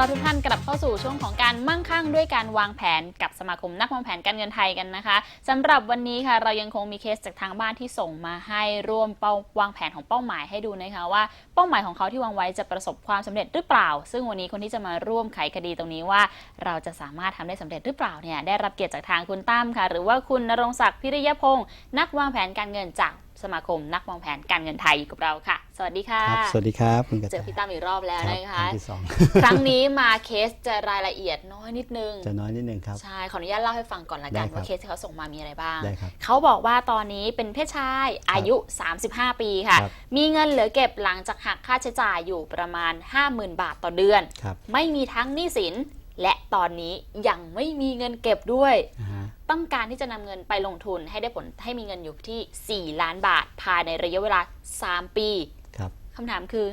รับทุกท่านกลับเข้าสู่ช่วงของการมั่งคั่งด้วยการวางแผนกับสมาคมนักวางแผนการเงินไทยกันนะคะสำหรับวันนี้ค่ะเรายังคงมีเคสจากทางบ้านที่ส่งมาให้ร่วมเป้าวางแผนของเป้าหมายให้ดูนะคะว่าเป้าหมายของเขาที่วางไว้จะประสบความสำเร็จหรือเปล่า ซึ่งวันนี้คนที่จะมาร่วมไขคดีตรงนี้ว่า เราจะสามารถทำได้สำเร็จหรือเปล่าเนี่ยได้รับเกียรติจากทางคุณตั้มค่ะ หรือว่าคุณนรงศักดิ์พิริยพงศ์นักวางแผนการเงินจาก สมาคมนักวางแผนการเงินไทยอยู่กับเราค่ะ สวัสดีค่ะ ครับ สวัสดีครับคุณกระเจอพี่ตั้มอีกรอบแล้วครับนะคคะรั้งที่สองครั้งนี้มาเคสจะรายละเอียดน้อยนิดนึง จะน้อยนิดนึงครับ ใช่ ขออนุญาตเล่าให้ฟังก่อนละกันได้ครับว่าเคสที่เขาส่งมามีอะไรบ้างได้ครับเขาบอกว่าตอนนี้เป็นเพศชายอายุ 35 ปีค่ะครับมีเงินเหลือเก็บหลังจากหักค่าใช้จ่ายอยู่ประมาณ 50,000 บาทต่อเดือนครับไม่มีทั้งหนี้สินและตอนนี้ยังไม่มีเงินเก็บด้วยอ่าฮะ ต้องการที่จะนำเงินไปลงทุนให้ได้ผลให้มีเงินอยู่ที่ 4 ล้านบาท ภายในระยะเวลา 3 ปีครับคำถามคือ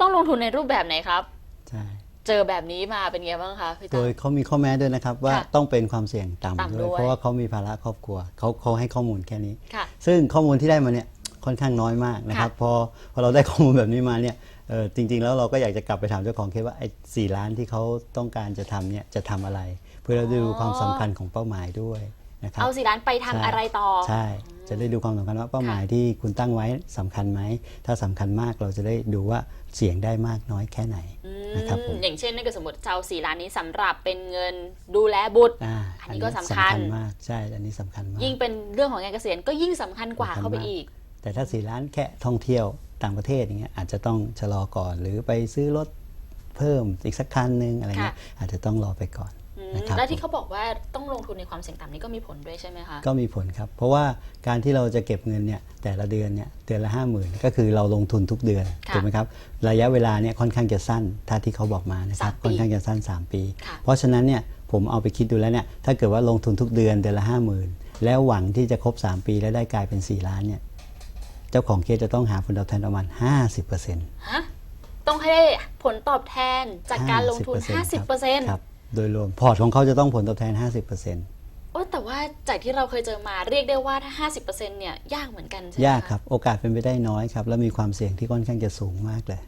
ต้องลงทุนในรูปแบบไหนครับใช่เจอแบบนี้มาเป็นไงบ้างคะพี่โดตั้มยเขามีข้อแม้ด้วยนะครับ ว่าค่ะต้องเป็นความเสี่ยงต่ำต่ำด้วยด้วยเพราะว่าเขามีภาระครอบครัวเขาเขาให้ข้อมูลแค่นี้ค่ะซึ่งข้อมูลที่ได้มาเนี่ยค่อนข้างน้อยมากนะครับพอพอเราได้ข้อมูลแบบนี้มาเนี่ยเออจริง ๆ แล้วเราก็อยากจะกลับไปถามเจ้าของเคสว่าไอ้สี่ล้านที่เขาต้องการจะทำเนี่ยจะทำอะไร เพื่อเราได้ดูความสำคัญของเป้าหมายด้วย นะครับเอาสี่ล้านไปทำใช่อะไรต่อ ใช่ จะได้ดูความสำคัญว่าเป้าหมายที่คุณตั้งไว้สำคัญไหม ถ้าสำคัญมากเราจะได้ดูว่าเสี่ยงได้มากน้อยแค่ไหนอืมนะครับผมอย่างเช่นถ้าเกิดสมมติจะเอาสี่ล้านนี้สำหรับเป็นเงินดูแลบุตรอ่าอันนี้ก็สำคัญมากใช่ อันนี้สำคัญมาก ยิ่งเป็นเรื่องของการเกษียณก็ยิ่งสำคัญกว่าสำคัญเข้าไปมากอีก แต่ถ้าสี่ล้านแค่ท่องเที่ยวต่างประเทศอย่างเงี้ยอาจจะต้องชะลอก่อนหรือไปซื้อรถเพิ่มอีกสักคันหนึ่งอะไรเงี้ยอาจจะต้องรอไปก่อนอืม นะครับแล้วที่เขาบอกว่าต้องลงทุนในความเสี่ยงต่ำนี้ก็มีผลด้วยใช่ไหมคะ ก็มีผลครับ เพราะว่าการที่เราจะเก็บเงินเนี่ยแต่ละเดือนเนี่ยเดือนละห้าหมื่นก็คือเราลงทุนทุกเดือนค่ะถูกไหมครับระยะเวลาเนี่ยค่อนข้างจะสั้นถ้าที่เขาบอกมานะครับสามปีค่อนข้างจะสั้น 3 ปีค่ะเพราะฉะนั้นเนี่ยผมเอาไปคิดดูแล้วเนี่ยถ้าเกิดว่าลงทุนทุกเดือนเดือนละห้าหมื่นแล้วหวังที่จะครบ 3 ปีแล้วได้กลายเป็น 4 ล้านเนี่ยเจ้าของเคสจะต้องหาผลตอบแทนประมาณ 50%ฮะต้องให้ได้ผลตอบแทนจากการลงทุน 50%ครับ โดยรวมพอร์ตของเขาจะต้องผลตอบแทน 50%โอ้แต่ว่าจากที่เราเคยเจอมาเรียกได้ว่าถ้า 50%เนี่ยยากเหมือนกันใช่ไหมะยากครับ โอกาสเป็นไปได้น้อยครับ แล้วมีความเสี่ยงที่ค่อนข้างจะสูงมากเลย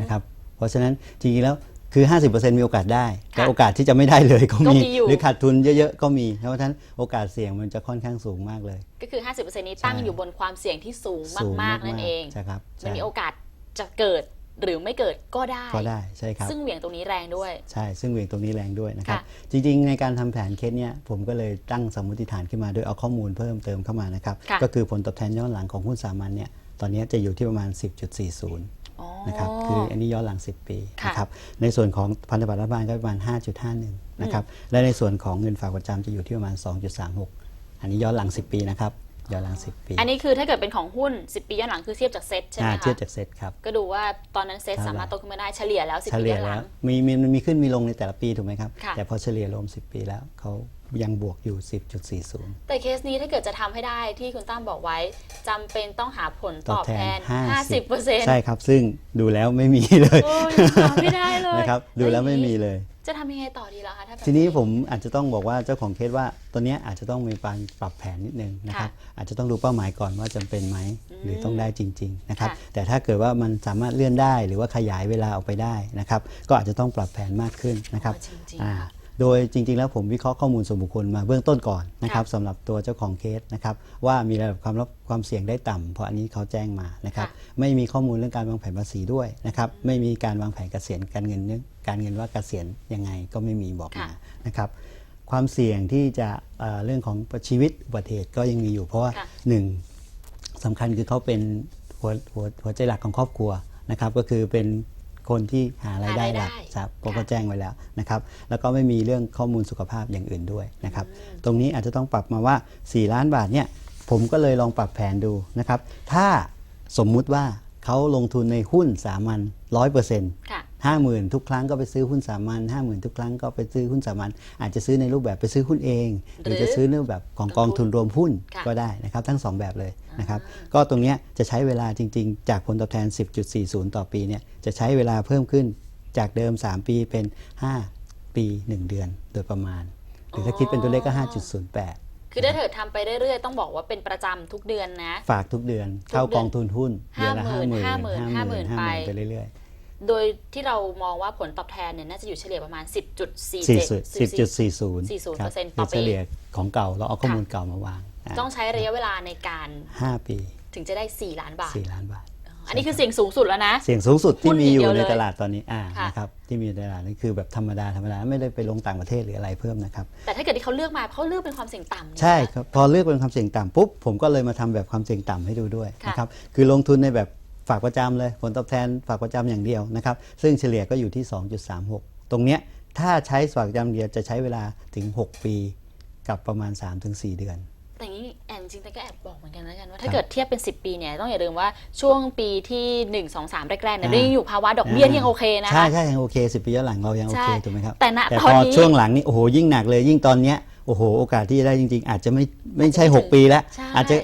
นะครับ เพราะฉะนั้นจริงๆแล้วคือ 50%มีโอกาสได้ แต่โอกาสที่จะไม่ได้เลยก็ก็มีมีอยู่หรือขาดทุนเยอะๆก็มี เพราะฉะนั้นโอกาสเสี่ยงมันจะค่อนข้างสูงมากเลย ก็คือ 50%นี้ตั้งใช่อยู่บนความเสี่ยงที่สูงสูงมากๆนั่นเองใช่ครับมันใช่มีโอกาสจะเกิด หรือไม่เกิดก็ได้ ก็ได้ใช่ครับ ซึ่งเหวี่ยงตรงนี้แรงด้วย ใช่ ซึ่งเหวี่ยงตรงนี้แรงด้วยนะครับค่ะจริงๆ ในการทำแผนเคสเนี่ยผมก็เลยตั้งสมมติฐานขึ้นมาโดยเอาข้อมูลเพิ่มเติมเข้ามานะครับค่ะก็คือผลตอบแทนย้อนหลังของหุ้นสามัญเนี่ยตอนนี้จะอยู่ที่ประมาณ 10.40อ๋อนะครับคืออันนี้ย้อนหลัง 10 ปีค่ะนะครับในส่วนของพันธบัตรรัฐบาลก็ประมาณ 5.51นะครับและในส่วนของเงินฝากประจำจะอยู่ที่ประมาณ 2.36 อันนี้ย้อนหลัง 10 ปีนะครับ ย้อนหลัง 10 ปี อันนี้คือถ้าเกิดเป็นของหุ้น 10 ปีย้อนหลังคือเทียบจากเซ็ตใช่ไหมอ่าคะเทียบจากเซตครับ ก็ดูว่าตอนนั้นเซ็ตเท่าไหร่สามารถโตขึ้นมาได้เฉลี่ยแล้ว 10เฉปีลี่ยย้อนหแล้ลัวงมีมีมันมีขึ้นมีลงในแต่ละปีถูกไหมครับค่ะแต่พอเฉลี่ยรวม 10 ปีแล้วเขายังบวกอยู่ 10.40 แต่เคสนี้ถ้าเกิดจะทำให้ได้ที่คุณตั้มบอกไว้จำเป็นต้องหาผลตอบแทน 50%ใช่ครับ ซึ่งดูแล้วไม่มีเลยโอ้ยหาไม่ได้เลยนะครับ ดูแล้วไม่มีเลย จะทำยังไงต่อดีล่ะคะถ้าแบบ ทีนี้ผมอาจจะต้องบอกว่าเจ้าของเคสว่าตัวเนี้ยอาจจะต้องมีการปรับแผนนิดนึงนะครับอาจจะต้องดูเป้าหมายก่อนว่าจำเป็นไหมหรือต้องได้จริง ๆนะครับ ค่ะแต่ถ้าเกิดว่ามันสามารถเลื่อนได้หรือว่าขยายเวลาออกไปได้นะครับ ก็อาจจะต้องปรับแผนมากขึ้นนะครับอ๋อจริงๆอ่าค่ะ โดยจริง ๆ แล้วผมวิเคราะห์ข้อมูลส่วนบุคคลมาเบื้องต้นก่อนนะครับสำหรับตัวเจ้าของเคสนะครับว่ามีระดับความรับความเสี่ยงได้ต่ำเพราะอันนี้เขาแจ้งมานะครับค่ะไม่มีข้อมูลเรื่องการวางแผนภาษีด้วยนะครับไม่มีการวางแผนเกษียณการเงินเรื่องการเงินว่าเกษียณยังไงก็ไม่มีบอกมาค่ะนะครับความเสี่ยงที่จะเอ่อเรื่องของชีวิตอุบัติเหตุก็ยังมีอยู่ เพราะว่าค่ะหนึ่งสำคัญคือเขาเป็นหัวหัวหัวใจหลักของครอบครัวนะครับก็คือเป็น คนที่หารายได้หลักหารายได้ครับค่ะก็แจ้งไว้แล้วนะครับแล้วก็ไม่มีเรื่องข้อมูลสุขภาพอย่างอื่นด้วยนะครับตรงนี้อาจจะต้องปรับมาว่า 4 ล้านบาทเนี่ยผมก็เลยลองปรับแผนดูนะครับถ้าสมมุติว่าเขาลงทุนในหุ้นสามัญร้อยเปอร์เซ็นต์ค่ะ ห้าหมื่นทุกครั้งก็ไปซื้อหุ้นสามัญห้าหมื่นทุกครั้งก็ไปซื้อหุ้นสามัญอาจจะซื้อในรูปแบบไปซื้อหุ้นเอง หรือหรือจะซื้อในรูปแบบของกองทุนรวมหุ้นค่ะก็ได้นะครับ ทั้งสองแบบเลยนะครับก็ตรงเนี้ยจะใช้เวลาจริง ๆ จากผลตอบแทน 10.40 ต่อปีเนี่ยจะใช้เวลาเพิ่มขึ้นจากเดิม 3 ปีเป็น 5 ปี 1 เดือนโดยประมาณ หรือถ้าคิดเป็นตัวเลขก็ 5.08คือถ้าเกิดทำไปเรื่อยๆ ต้องบอกว่าเป็นประจำทุกเดือนนะ ฝากทุกเดือนเข้ากองทุนหุ้นเดือนละ50,000ห้าหมื่น50,000ห้าหมื่น50,000ห้าหมื่นไปไปเรื่อยๆ โดยที่เรามองว่าผลตอบแทนเนี่ยน่าจะอยู่เฉลี่ยประมาณ 10.47 10.40ครับ40%ต่อเฉปีลี่ยของเก่าเราเอาข้อมูลเก่ามาวางอ่าต้องใช้ระยะเวลาในการห้าปี ถึงจะได้ 4 ล้านบาท 4 ล้านบาท อันนี้คือเสียงสูงสุดแล้วนะ เสียงสูงสุดที่มีอยู่หุ้นอย่างเดีในยวเลยตลาดตอนนี้อ่าค่ะนะครับที่มีอยู่ในตลาดนี่คือแบบธรรมดาธรรมดาไม่ได้ไปลงต่างประเทศหรืออะไรเพิ่มนะครับแต่ถ้าเกิดที่เขาเลือกมาเขาเลือกเป็นความเสี่ยงต่ำเนี่ยใช่นะครับพอเลือกเป็นความเสี่ยงต่ำปุ๊บผมก็เลยมาทำแบบความเสี่ยงต่ำให้ดูด้วยค่ะนะครับคือลงทุนในแบบ ฝากประจำเลย ผลตอบแทนฝากประจำอย่างเดียวนะครับ ซึ่งเฉลี่ยก็อยู่ที่ 2.36 ตรงเนี้ยถ้าใช้ฝากประจำเดียวจะใช้เวลาถึง 6 ปีกับประมาณ 3-4 เดือนแต่อย่างนี้แอนจริงๆแต่ก็แอบบอกเหมือนกันแล้วกันว่าคถ้ารับเกิดเทียบเป็น 10 ปีเนี่ยต้องอย่าลืมว่าช่วงปีที่ 1 2 3 แรกๆเนี่ยอ่ายังอยู่ภาวะดอกเบี้ยที่ยังโอเคนะใช่คะใช่ยังโอเคสิบปีย้อนหลังเรายังโอเคใช่ถูกไหมครับแต่ณแต่ตพอนอนี้ช่วงหลังนี่โอ้โหยิ่งหนักเลยยิ่งตอนเนี้ยโอ้โหโอกาสที่จะได้จริง ๆ อาจจะไม่ไม่ใช่อาจจะไม่ถึง6ปีแล้วใช่อาจจะ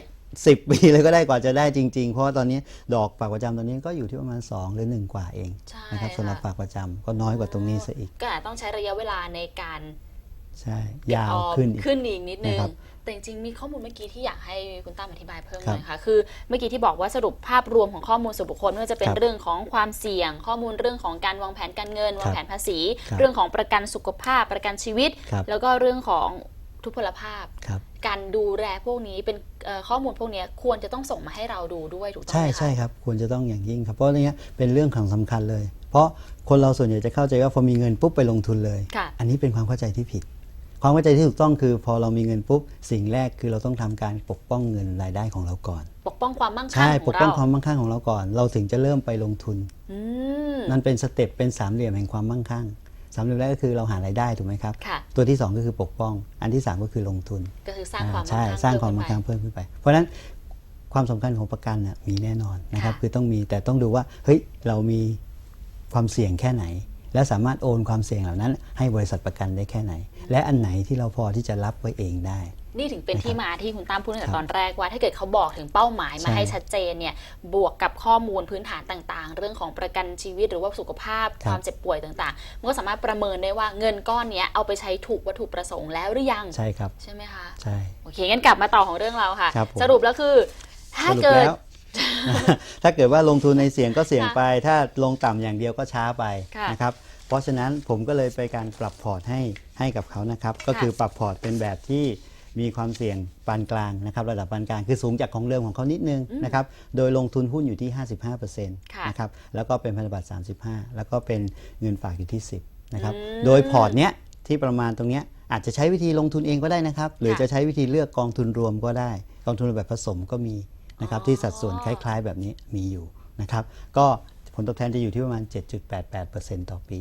10 ปีเลยก็ได้กว่าจะได้จริง ๆ เพราะว่าตอนนี้ดอกฝากประจำตอนนี้ก็อยู่ที่ประมาณ 2 หรือ 1 กว่าเองใช่นะครับสำหรับค่ะ ฝากประจำก็น้อยกว่าตรงนี้ซะอีก ก็อาจต้องใช้ระยะเวลาในการใช่ ยาวออมขึ้นอีก ขึ้นอีกนิดนึง นะครับแต่จริงๆมีข้อมูลเมื่อกี้ที่อยากให้คุณตั้มอธิบายเพิ่มหครับน่อยค่ะคือเมื่อกี้ที่บอกว่าสรุปภาพรวมของข้อมูลส่วนบุคคลไม่ว่าจะเป็นครับเรื่องของความเสี่ยง ข้อมูลเรื่องของการวางแผนการเงิน วางแผนภาษี ครับเรื่องของประกันสุขภาพประกันชีวิต ครับ แล้วก็เรื่องของ ทุพพลภาพ ครับ การดูแลพวกนี้เป็นเอ่อข้อมูลพวกนี้ควรจะต้องส่งมาให้เราดูด้วยถูกต้องไหมใช่คะใช่ครับ ควรจะต้องอย่างยิ่งครับ เพราะเนี้ยเป็นเรื่องของสำคัญเลย เพราะคนเราส่วนใหญ่จะเข้าใจว่าพอมีเงินปุ๊บไปลงทุนเลย ค่ะ อันนี้เป็นความเข้าใจที่ผิด ความเข้าใจที่ถูกต้องคือ พอเรามีเงินปุ๊บสิ่งแรกคือเราต้องทำการปกป้องเงินรายได้ของเราก่อน ปกป้องความมั่งคั่งใช่ขปอกงป้องเราความมั่งคั่งของเราก่อน เราถึงจะเริ่มไปลงทุน อืม นั่นเป็นสเต็ปเป็นสามเหลี่ยมแห่งความมั่งคั่ง สามเหลี่ยมแรกก็คือเราหารายได้ถูกไหมครับ ค่ะ ตัวที่สองก็คือปกป้อง อันที่สามก็คือลงทุนก็คือสร้างความอ่ใช่มั่งคั่งสร้างความมั่งเพิ่คั่งขึ้นไปเพิ่มขึ้นไป เพราะฉะนั้นความสำคัญของประกันน่ะมีแน่นอนนะครับค่ะ คือต้องมีแต่ต้องดูว่าเฮ้ยเรามีความเสี่ยงแค่ไหน และสามารถโอนความเสี่ยงเหล่านั้น ให้บริษัทประกันได้แค่ไหน และอันไหนที่เราพอที่จะรับไว้เองได้ นี่ถึงเป็นนะครับที่มาที่คุณตั้มพูดตั้งแต่ครับตอนแรกว่า ถ้าเกิดเขาบอกถึงเป้าหมายมาใช่ให้ชัดเจนเนี่ยบวกกับข้อมูลพื้นฐานต่างๆ เรื่องของประกันชีวิตหรือว่าสุขภาพครับความเจ็บป่วยต่างๆมันก็สามารถประเมินได้ว่าเงินก้อนเนี้ยเอาไปใช้ถูกวัตถุประสงค์แล้วหรือยังใช่ครับใช่ไหมคะใช่โอเคงั้นกลับมาต่อของเรื่องเราค่ะครับผมสรุปแล้วคือ ถ้าสรุปเกิดแล้วถ้าเกิดว่าลงทุนในเสี่ยงก็เสี่ยงค่ะไป ถ้าลงต่ำอย่างเดียวก็ช้าไปค่ะนะครับ เพราะฉะนั้นผมก็เลยไปการปรับพอร์ตให้ให้กับเขานะครับ ก็คือปรับพอร์ตเป็นแบบที่ มีความเสี่ยงปานกลางนะครับระดับปานกลางคือสูงจากของเดิมของเขานิดนึงนะครับโดยลงทุนหุ้นอยู่ที่ 55%นะครับแล้วก็เป็นพันธบัตร35 แล้วก็เป็นเงินฝากอยู่ที่ 10นะครับโดยพอร์ตเนี้ยที่ประมาณตรงเนี้ยอาจจะใช้วิธีลงทุนเองก็ได้นะครับ หรือจะใช้วิธีเลือกกองทุนรวมก็ได้ กองทุนแบบผสมก็มีนะครับที่สัดส่วนคล้าย ๆ แบบนี้มีอยู่นะครับก็ผลตอบแทนจะอยู่ที่ประมาณ 7.88%ต่อปี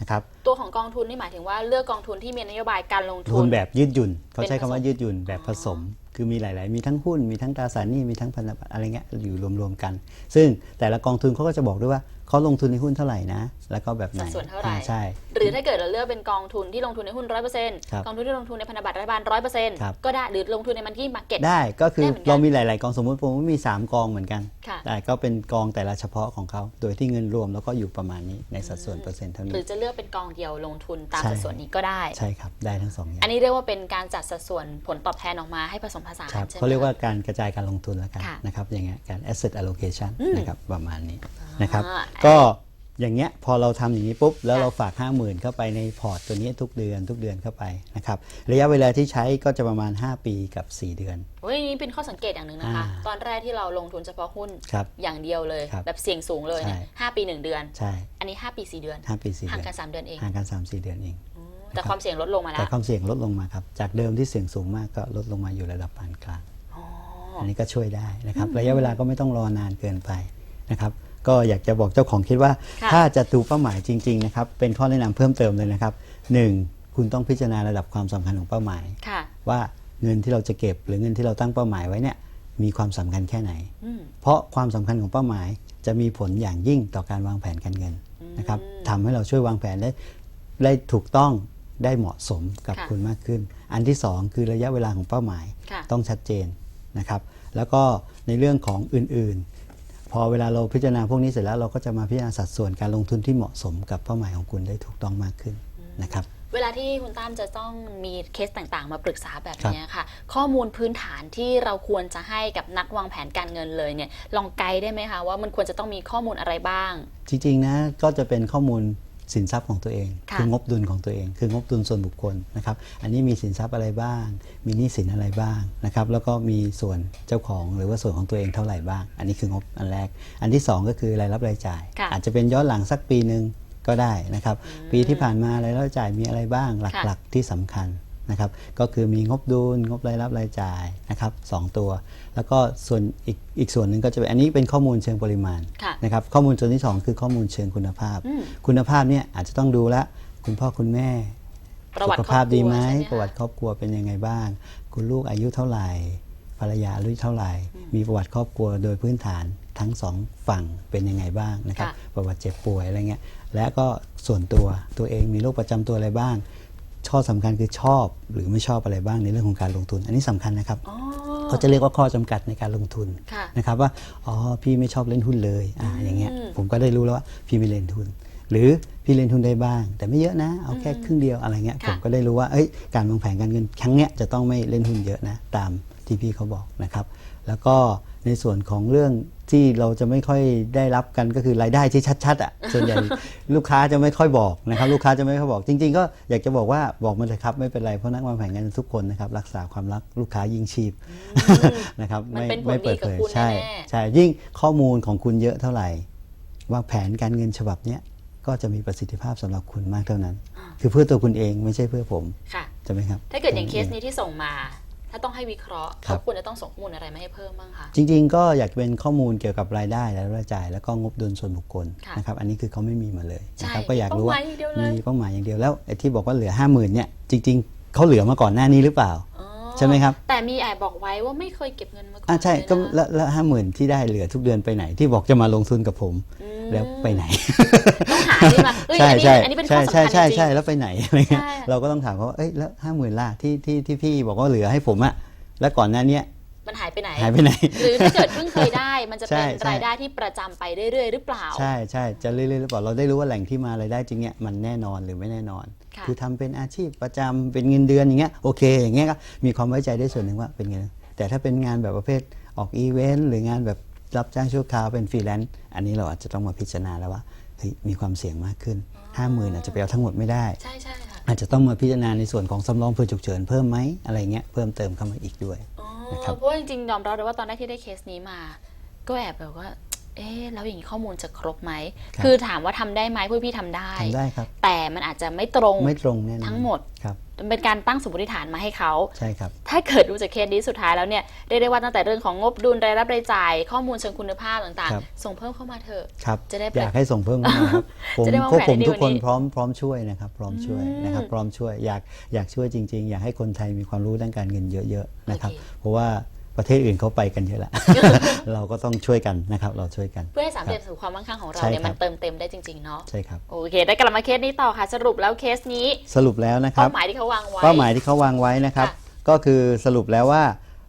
นะครับตัวของกองทุนนี่หมายถึงว่าเลือกกองทุนที่มีนโยบายการลงทุทุนนแบบยืดหยุ่นเขาใช้เป็นคำผสมว่ายืดหยุ่นแบบผสม คือมีหลาย ๆ มีทั้งหุ้นมีทั้งตราสารหนี้มีทั้งพันธบัตรอะไรเงี้ยอยู่รวม ๆ กัน ซึ่งแต่ละกองทุนเขาก็จะบอกด้วยว่า เขาลงทุนในหุ้นเท่าไหร่นะ แล้วก็แบบไหนสัดส่วนเท่าไหร่ อ่ใช่ หรือถ้าเกิดเราเลือกเป็นกองทุนที่ลงทุนในหุ้นร้อยเปอร์เซ็นต์ครับกองทุนที่ลงทุนในพันธบัตรรัฐบาลร้อยเปอร์เซ็นต์ครับ ก็ได้หรือลงทุนในมันที่มาเก็ต ได้ก็คือได้เหมือนกันเรามีหลาย ๆ กองสมมติผมมี 3 กองเหมือนกันค่ะ แต่ก็เป็นกองแต่ละเฉพาะของเขาโดยที่เงินรวมแล้วก็อยู่ประมาณนี้ในสัดส่วนเปอร์เซ็นต์เท่าหนี้รือจะเลือกเป็นกองเดียวลงทุนตามใช่ สัดส่วนนี้ก็ได้ ใช่ครับได้ทั้งสองอย่างอันนี้เรียกว่าเป็นการจัดสัดส่วนผลตอบแทนออกมาให้ผสมผสานครับใช่ไหม เขาเรียกว่าคะการกระจายการลงทุนแล้วกันค่ะนะครับอย่างเงี้ยการ asset allocation อืม นะครับประมาณนี้นะครับ อ่าก็อย่างเงี้ยพอเราทำอย่างนี้ปุ๊บแล้วค่ะเราฝาก 5 0,000 เข้าไปในพอร์ตตัวนี้ทุกเดือนทุกเดือนเข้าไปนะครับระยะเวลาที่ใช้ก็จะประมาณ 5 ปีกับ 4 เดือนเฮ้ยนี่เป็นข้อสังเกตอย่างหนึ่งนะคะอ่าตอนแรกที่เราลงทุนเฉพาะหุ้นครับอย่างเดียวเลยครับแบบเสี่ยงสูงเลยเนี่ยใช่ห้าปีหนึ่งเดือนใช่อันนี้ 5 ปี 4 เดือน 5 ปี4ห่างเดือนกัน 3 เดือนเองห่างกัน 3 4 เดือนเองอืมแต่ความเสี่ยงลดลงมาแล้แต่วความเสี่ยงลดลงมาครับจากเดิมที่เสี่ยงสูงมากก็ลดลงมาอยู่ระดับปานกลางอ๋ออันนี้ก็ช่วยได้นะครับระยะเวลาก็ไม่ต้องรอนานเกินไปนะครับ ก็อยากจะบอกเจ้าของคิดว่าค่ะถ้าจะดูเป้าหมายจริง ๆ นะครับ เป็นข้อแนะนำเพิ่มเติมเลยนะครับหนึ่งคุณต้องพิจารณาระดับความสำคัญของเป้าหมายค่ะว่าเงินที่เราจะเก็บหรือเงินที่เราตั้งเป้าหมายไว้เนี่ยมีความสำคัญแค่ไหนอืมเพราะความสำคัญของเป้าหมาย จะมีผลอย่างยิ่งต่อการวางแผนการเงินนะครับทำให้เราช่วยวางแผนได้ได้ถูกต้องได้เหมาะสมกับค่ะคุณมากขึ้น อันที่สองคือระยะเวลาของเป้าหมายค่ะต้องชัดเจนนะครับ แล้วก็ในเรื่องของอื่นๆ พอเวลาเราพิจารณาพวกนี้เสร็จแล้วเราก็จะมาพิจารณาสัดส่วนการลงทุนที่เหมาะสมกับเป้าหมายของคุณได้ถูกต้องมากขึ้นนะครับเวลาที่คุณตั้มจะต้องมีเคสต่างๆ มาปรึกษาแบบเนี้ยค่ะ ข้อมูลพื้นฐานที่เราควรจะให้กับนักวางแผนการเงินเลยเนี่ยลองไกด์ได้ไหมคะว่ามันควรจะต้องมีข้อมูลอะไรบ้าง จริงๆนะก็จะเป็นข้อมูล สินทรัพย์ของตัวเองค่ะองบดุลของตัวเอง คืองบดุลส่วนบุคคลนะครับ อันนี้มีสินทรัพย์อะไรบ้าง มีหนี้สินอะไรบ้างนะครับ แล้วก็มีส่วนเจ้าของหรือว่าส่วนของตัวเองเท่าไหร่บ้าง อันนี้คืองบอันแรก อันที่สองก็คือรายรับรายจ่ายค่ะอาจจะเป็นย้อนหลังสักปีหนึ่งก็ได้นะครับ ปีที่ผ่านมารายรับรายจ่ายมีอะไรบ้างหลักๆที่สำคัญ นะครับก็คือมีงบดุลงบรายรับรายจ่ายนะครับสองตัว แล้วก็ส่วนอีกอีกส่วนหนึ่งก็จะเป็นอันนี้เป็นข้อมูลเชิงปริมาณค่ะนะครับข้อมูลส่วนที่ 2 คือข้อมูลเชิงคุณภาพอืมคุณภาพเนี่ยอาจจะต้องดูแลวคุณพ่อคุณแม่ประวัติสุขครอภาบพคดีรัวไหมใช่ไหมประวัติคะครอบครัวเป็นยังไงบ้าง คุณลูกอายุเท่าไหร่ภรรยาอายุเท่าไหร่ มีประวัติครอบครัวโดยพื้นฐานทั้งสองฝั่งเป็นยังไงบ้างนะครับค่ะประวัติเจ็บป่วยอะไรเงี้ย และก็ส่วนตัวตัวเองมีโรคประจำตัวอะไรบ้าง ข้อสำคัญคือชอบหรือไม่ชอบอะไรบ้างในเรื่องของการลงทุน อันนี้สำคัญนะครับอ๋อ เขาจะเรียกว่าข้อจำกัดในการลงทุนค่ะนะครับว่าอ๋อพี่ไม่ชอบเล่นหุ้นเลยอ่าอย่างเงี้ยอืม ผมก็ได้รู้แล้วว่าพี่ไม่เล่นหุ้นหรือพี่เล่นหุ้นได้บ้าง แต่ไม่เยอะนะเอาแค่ครึ่งเดียวอะไรเงี้ยค่ะ ผมก็ได้รู้ว่าเอ้ยการวางแผนการเงินครั้งเนี้ยจะต้องไม่เล่นหุ้นเยอะนะตาม ที่พี่เขาบอกนะครับ แล้วก็ในส่วนของเรื่องที่เราจะไม่ค่อยได้รับกันก็คือรายได้ที่ชัดๆอะส่วนใหญ่ลูกค้าจะไม่ค่อยบอกนะครับ ลูกค้าจะไม่ค่อยบอก จริง ๆ ก็อยากจะบอกว่าบอกมาเลยครับไม่เป็นไรเพราะนักวางแผนการเงินทุกคนนะครับรักษาความรักลูกค้ายิ่งชีพนะครับมันไม่เป็นผลไม่ดีเปิดกับเผยคุณใช่แน่ๆใช่ยิ่งข้อมูลของคุณเยอะเท่าไหร่วางแผนการเงินฉบับเนี้ยก็จะมีประสิทธิภาพสำหรับคุณมากเท่านั้น คือเพื่อตัวคุณเองไม่ใช่เพื่อผมค่ะใช่ไหมครับถ้าเกิดอย่างเคสนี้ที่ส่งมา ถ้าต้องให้วิเคราะห์ครัเขาบ ควรจะต้องส่งข้อมูลอะไรมาให้เพิ่มบ้างคะ จริงๆ ก็อยากเป็นข้อมูลเกี่ยวกับรายได้และรายจ่าย แล้วก็งบดุลส่วนบุคคลค่ะนะครับอันนี้คือเขาไม่มีมาเลยใช่นะครับก็อยากรู้ว่าเป้าหมายอย่างเดียวเลย มีเป้าหมายอย่างเดียวแล้วไอ้ที่บอกว่าเหลือห้าหมื่นเนี่ยจริง ๆเขาเหลือมาก่อนหน้านี้หรือเปล่า อ๋อใช่ไหมครับ แต่มีแอบบอกไว้ว่าไม่เคยเก็บเงินมาก่อนอ่าใช่ก็เลยนะแล้วแล้วห้าหมื่นที่ได้เหลือทุกเดือนไปไหนที่บอกจะมาลงทุนกับผม อืม แล้วไปไหนต้องหานี่มาเอ้ยใช่อันนี้ใช่อันนี้เป็นข้ใช่อสำใช่คัญใช่จริงใช่แล้วไปไหนอะไรเงี้ยใช่เราก็ต้องถามเขาว่าเอ้ยแล้วห้าหมื่นล่ะที่ที่ที่พี่บอกว่าเหลือให้ผมอะแล้วก่อนหน้าเนี้ยมันหายไปไหนหายไปไหน หรือถ้าเกิดเพิ่งเคยได้ มันจะใช่เป็นใช่รายได้ที่ประจำไปเรื่อยๆหรือเปล่า ใช่ใช่จะเรื่อยๆหรือเปล่าเราได้รู้ว่าแหล่งที่มารายได้จริงเนี่ยมันแน่นอนหรือไม่แน่นอนค่ะอทำเป็นอาชีพประจำเป็นเงินเดือนอย่างเงี้ยโอเคอย่างเงี้ยก็มีความไว้ใจได้ส่วนหนึ่งว่าเป็นเงินแต่ถ้าเป็นงานแบบประเภทออกอีเวนต์หรืองานแบบ รับจ้างชั่วคราวเป็นฟรีแลนซ์อันนี้เราอาจจะต้องมาพิจารณาแล้วว่าเฮ้ยมีความเสี่ยงมากขึ้นห้าหมื่นอาจจะไปเอาทั้งหมดไม่ได้ ใช่ใช่ค่ะอาจจะต้องมาพิจารณาในส่วนของสำรองเพื่อฉุกเฉินเพิ่มไหมอะไรเงี้ยเพิ่มเติมเข้ามาอีกด้วยอ๋อนะครับเพราะว่าจริงๆยอมรับเลยว่าตอนแรกที่ได้เคสนี้มา ก็แอบแบบว่าเอ๊ะแล้วอย่างนี้ข้อมูลจะครบไหมครับคือถามว่าทำได้ไหมพวกพี่ทำได้ทำได้ครับ แต่มันอาจจะไม่ตรงไม่ตรงแน่นอนทั้งหมดครับมัน เป็นการตั้งสมมติฐานมาให้เขา ใช่ครับ ถ้าเกิดดูจากเคสนี้สุดท้ายแล้วเนี่ยเรียกได้ว่าตั้งแต่เรื่องของงบดุลรายรับรายจ่าย ข้อมูลเชิงคุณภาพต่างครับ ๆ ส่งเพิ่มเข้ามาเถอะ ครับจะได้อยากให้ส่งเพิ่มเข้ามาครับผมจะได้วางพวกแผนผมได้ดีทุกคนกว่านี้พร้อมพร้อมช่วยนะครับ พร้อมช่วยอืมนะครับพร้อมช่วยอยากอยากช่วยจริง ๆ อยากให้คนไทยมีความรู้ด้านการเงินเยอะๆนะครับ โอเค เพราะว่า ประเทศอื่นเขาไปกันเยอะแล้ว เราก็ต้องช่วยกันนะครับ เราช่วยกัน เพื่อให้สามเหลี่ยมสู่ความมั่งคั่งของเราใช่เนี่ยครับ มันเติมเต็มได้จริง ๆ เนาะ ใช่ครับ โอเค ได้กลับมาเคสนี้ต่อค่ะ สรุปแล้วเคสนี้สรุปแล้วนะครับเป้าหมายที่เขาวางไว้ เป้าหมายที่เขาวางไว้นะครับ ค่ะ ก็คือสรุปแล้วว่า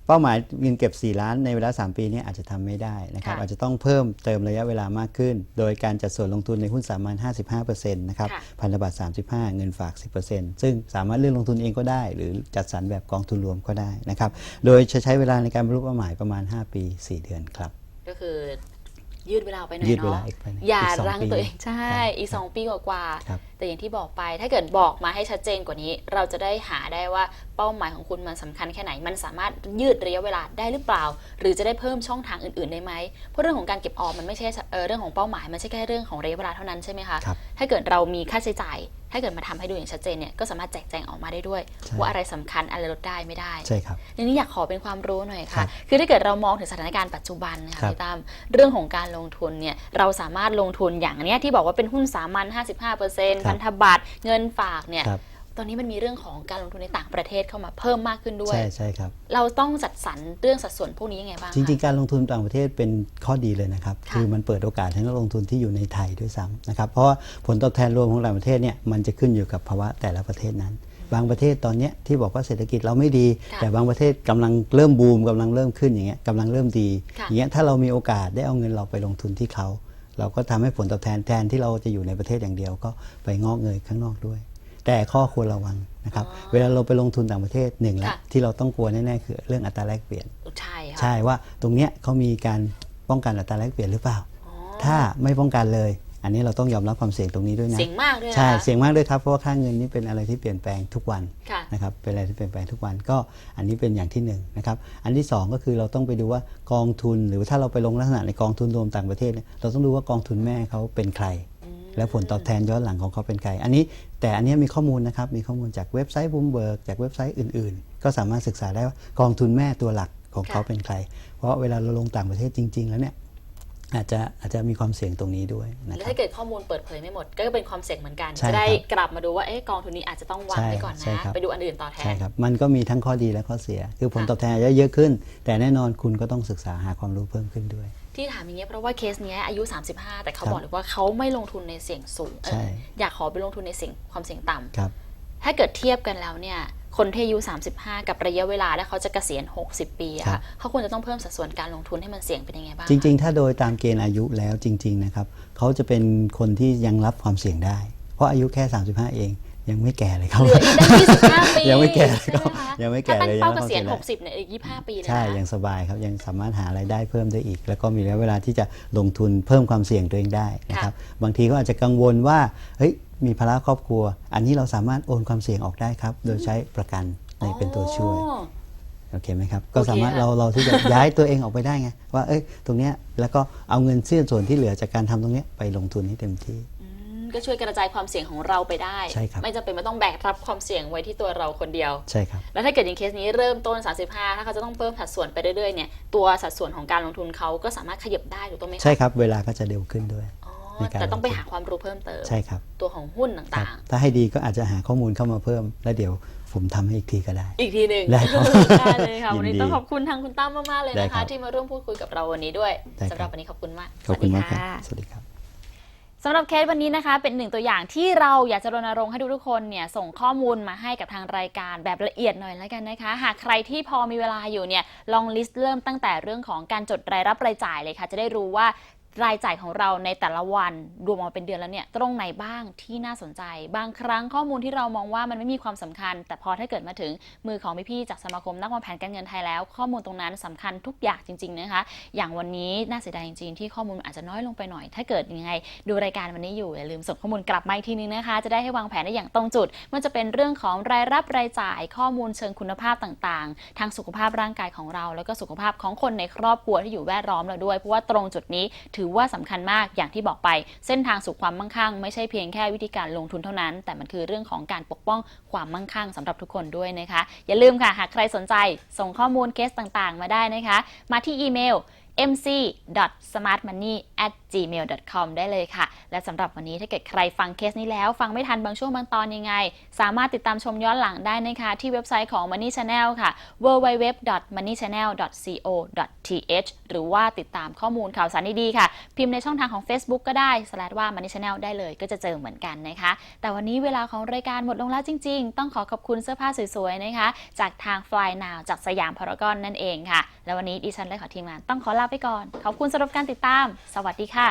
เป้าหมายเงินเก็บ 4 ล้านในเวลา 3 ปีเนี้อาจจะทำไม่ได้นะครับค่ะอาจจะต้องเพิ่มเติมระยะเวลามากขึ้น โดยการจัดส่วนลงทุนในหุ้นสามัญ55%นะครับค่ะพันธบัตร35 เงินฝาก 10%ซึ่งสามารถเลือกลงทุนเองก็ได้ หรือจัดสรรแบบกองทุนรวมก็ได้นะครับโดยจะใช้เวลาในการบรรลุเป้าหมายประมาณ 5 ปี 4 เดือนครับ ก็คือ ยืดเวลาไปหน่อยยืดเวเนาะลาอีกไปหน่อยอย่าอีกสองรั้งปีตัวเองใช่ ครับอีก 2 ปีกว่าๆครับแต่อย่างที่บอกไป ถ้าเกิดบอกมาให้ชัดเจนกว่านี้ เราจะได้หาได้ว่าเป้าหมายของคุณมันสำคัญแค่ไหน มันสามารถยืดระยะเวลาได้หรือเปล่า หรือจะได้เพิ่มช่องทางอื่นๆได้ไหมเพราะเรื่องของการเก็บออมมันไม่ใช่เอ่อเรื่องของเป้าหมายมันไม่ใช่แค่เรื่องของระยะเวลาเท่านั้นใช่ไหมคะ ครับ ถ้าเกิดเรามีค่าใช้จ่าย ถ้าเกิดมาทำให้ดูอย่างชัดเจนเนี่ยก็สามารถแจกแจงออกมาได้ด้วยใช่ว่าอะไรสำคัญอะไรลดได้ไม่ได้ใช่ครับทีนี้อยากขอเป็นความรู้หน่อยครัค่ะบคือถ้าเกิดเรามองถึงสถานการณ์ปัจจุบันนะครัคะบพี่ตั้มเรื่องของการลงทุนเนี่ยเราสามารถลงทุนอย่างเนี้ยที่บอกว่าเป็นหุ้นสามัญ55%พันธบัตรเงินฝากเนี่ยครับ ตอนนี้มันมีเรื่องของการลงทุนในต่างประเทศเข้ามาเพิ่มมากขึ้นด้วย ใช่ใช่ครับ เราต้องจัดสรรเรื่องสัดส่วนพวกนี้ยังไงบ้าง จริงคะๆการลงทุนต่างประเทศเป็นข้อดีเลยนะครับค่ะคือมันเปิดโอกาสให้นักลงทุนที่อยู่ในไทยด้วยซ้ำนะครับ เพราะว่าผลตอบแทนรวมของต่างประเทศเนี่ยมันจะขึ้นอยู่กับภาวะแต่ละประเทศนั้น บางประเทศตอนเนี้ยที่บอกว่าเศรษฐกิจเราไม่ดีค่ะแต่บางประเทศกำลังเริ่มบูมกำลังเริ่มขึ้นอย่างเงี้ยกำลังเริ่มดีค่ะอย่างเงี้ยถ้าเรามีโอกาสได้เอาเงินเราไปลงทุนที่เขาเราก็ทำให้ผลตอบแทนแทนที่เราจะอยู่ในประเทศอย่างเดียวก็ไปงอกเงยข้างนอกด้วย แแต่ข้อควรระวังนะครับอ๋อเวลาเราไปลงทุนต่างประเทศหนึ่งละค่ะ ที่เราต้องกลัวแน่ๆคือเรื่องอัตราแลกเปลี่ยน ใช่ค่ะใช่ว่าตรงเนี้ยเขามีการป้องกันอัตราแลกเปลี่ยนหรือเปล่า อ๋อถ้าไม่ป้องกันเลย อันนี้เราต้องยอมรับความเสี่ยงตรงนี้ด้วยนะ เสียงมากด้วยนะคะใช่เสี่ยงมากด้วยครับเพราะว่าค่าเงินนี่เป็นอะไรที่เปลี่ยนแปลงทุกวันค่ะ นะครับเป็นอะไรที่เปลี่ยนแปลงทุกวันก็อันนี้เป็นอย่างที่หนึ่งนะครับอันที่สองก็คือเราต้องไปดูว่ากองทุน หรือว่าถ้าเราไปลงลักษณะในกองทุนรวมต่างประเทศเนี่ยเราต้องดูว่ากองทุนแม่เขาเป็นใคร และผลตอบแทนย้อนหลังของเขาเป็นใครอันนี้แต่อันนี้มีข้อมูลนะครับ มีข้อมูลจากเว็บไซต์บูมเบิร์กจากเว็บไซต์อื่นๆ ก็สามารถศึกษาได้ว่ากองทุนแม่ตัวหลักของเขาค่ะเป็นใคร เพราะเวลาเราลงต่างประเทศจริง ๆ แล้วเนี่ยอาจจะอาจจะมีความเสี่ยงตรงนี้ด้วยนะแล้วครับถ้าเกิดข้อมูลเปิดเผยไม่หมด ก็เป็นความเสี่ยงเหมือนกันใช่จะได้ครับกลับมาดูว่าเอ๊ะกองทุนนี้อาจจะต้องวางใช่ไว้ก่อนใช่นะครับไปดูอันอื่นต่อแทใช่นครับมันก็มีทั้งข้อดีและข้อเสีย คือผลค่ะตอบแทนอาจจะเยอะขึ้น แต่แน่นอนคุณก็ต้องศึกษาหาความรู้เพิ่มขึ้นด้วย ที่ถามอย่างเงี้ยเพราะว่าเคสเนี้ยอายุ 35 แต่เขาครับบอกเลยว่าเขาไม่ลงทุนในเสี่ยงสูงเออใช่อยากขอไปลงทุนในเสี่ยงความเสี่ยงต่ำครับ ถ้าเกิดเทียบกันแล้วเนี่ยคนที่อายุ 35 กับระยะเวลาแล้วเขาจะเกษียณ 60 ปีอะครัค่ะบ เขาควรจะต้องเพิ่มสัดส่วนการลงทุนให้มันเสี่ยงเป็นยังไงบ้างจริง ๆ ถ้าโดยตามเกณฑ์อายุแล้วจริง ๆ นะครับ เขาจะเป็นคนที่ยังรับความเสี่ยงได้ เพราะอายุแค่ 35 เอง ยังไม่แก่เลยครับ เหลืออีกตั้ง25 ปียังไม่แก่ใช่ไหมคะยังไม่แก่ถ้าตั้งเลยเป้ายังเกษียณเข้าใจได้60เนี่ยอีก 25 ปีเลยใช่นะยังสบายครับ ยังสามารถหารายได้เพิ่มได้อีก แล้วก็มีระยะเวลาที่จะลงทุนเพิ่มความเสี่ยงตัวเองได้นะครับบางทีก็อาจจะกังวลว่าเฮ้ยมีภาระครอบครัว อันนี้เราสามารถโอนความเสี่ยงออกได้ครับ โดยใช้ประกันในเป็นตัวช่วยอ๋อโอเคไหมครับ ก็โอเคสามารถค่ะ เราเราที่จะ ย้ายตัวเองออกไปได้ไง ว่าเอ้ยตรงเนี้ยแล้วก็เอาเงินเส้นส่วนที่เหลือจากการทำตรงเนี้ยไปลงทุนให้เต็มที่อืม ก็ช่วยกระจายความเสี่ยงของเราไปได้ ใช่ครับ ไม่จำเป็นไม่ต้องแบกรับความเสี่ยงไว้ที่ตัวเราคนเดียว ใช่ครับ แล้วถ้าเกิดอย่างเคสนี้เริ่มต้น 35 ถ้าเขาจะต้องเพิ่มสัดส่วนไปเรื่อยๆเนี่ยตัวสัดส่วนของการลงทุนเขาก็สามารถขยับได้ถูกต้องไหมคะใช่ครับเวลาก็จะเร็วขึ้นด้วย อ๋อในการ แต่ต้องไปลงทุนหาความรู้เพิ่มเติม ใช่ครับตัวของหุ้นครับต่างถ้าให้ดีก็อาจจะหาข้อมูลเข้ามาเพิ่ม แล้วเดี๋ยวผมทำให้อีกทีก็ได้ ๆ อีกทีหนึ่งได้ครับได้เลยค่ะยินดีวันนี้ต้องขอบคุณทางคุณตั้มมากๆเลยได้นะครัคะ บที่มาร่วมพูดคุยกับเราวันนี้ด้วยได้ครับ สำหรับวันนี้ขอบคุณมาก ขอบคุณมากสควัรับสดีค่ะสวัสดีครับ สำหรับเคสวันนี้นะคะเป็นหนึ่งตัวอย่างที่เราอยากจะรณรงค์ให้ทุกๆคนเนี่ยส่งข้อมูลมาให้กับทางรายการแบบละเอียดหน่อยแล้วกันนะคะ หากใครที่พอมีเวลาอยู่เนี่ยลองลิสต์เริ่มตั้งแต่เรื่องของการจดรายรับรายจ่ายเลยค่ะ จะได้รู้ว่า รายจ่ายของเราในแต่ละวันรวมออกมาเป็นเดือนแล้วเนี่ยตรงไหนบ้างที่น่าสนใจ บางครั้งข้อมูลที่เรามองว่ามันไม่มีความสำคัญ แต่พอถ้าเกิดมาถึงมือของพี่ๆจากสมาคมนักวางแผนการเงินไทยแล้ว ข้อมูลตรงนั้นสำคัญทุกอย่างจริงๆนะคะอย่างวันนี้น่าเสียดายจริงๆที่ข้อมูลอาจจะน้อยลงไปหน่อย ถ้าเกิดยังไง ดูรายการวันนี้อยู่อย่าลืมส่งข้อมูลกลับมาอีกทีนึงนะคะ จะได้ให้วางแผนได้อย่างตรงจุด มันจะเป็นเรื่องของรายรับรายจ่ายข้อมูลเชิงคุณภาพต่างๆ ทางสุขภาพร่างกายของเรา แล้วก็สุขภาพของคนในครอบครัวที่อยู่แวดล้อมเราด้วยเพราะว่าตรงจุดนี้ถือว่าสำคัญมากอย่างที่บอกไป เส้นทางสู่ความมั่งคั่ง ไม่ใช่เพียงแค่วิธีการลงทุนเท่านั้น แต่มันคือเรื่องของการปกป้องความมั่งคั่งสำหรับทุกคนด้วยนะคะ อย่าลืมค่ะหากใครสนใจส่งข้อมูลเคสต่างๆ มาได้นะคะ มาที่อีเมล mc.smartmoney@gmail.com ได้เลยค่ะ และสำหรับวันนี้ถ้าเกิดใครฟังเคสนี้แล้ว ฟังไม่ทันบางช่วงบางตอนยังไง สามารถติดตามชมย้อนหลังได้นะคะที่เว็บไซต์ของ Money Channel ค่ะ www.moneychannel.co.th หรือว่าติดตามข้อมูลข่าวสารดีๆค่ะ พิมพ์ในช่องทางของ Facebook ก็ได้ slash ว่า Money Channel ได้เลยก็จะเจอเหมือนกันนะคะ แต่วันนี้เวลาของรายการหมดลงแล้วจริง ๆ ต้องขอขอบคุณเสื้อผ้าสวยๆนะคะ จากทาง Fly Now จากสยามพารากอนนั่นเองค่ะ แล้ววันนี้ดิฉันและขอทีมงานต้องขอลาไปก่อน ขอบคุณสำหรับการติดตาม สวัสดีค่ะ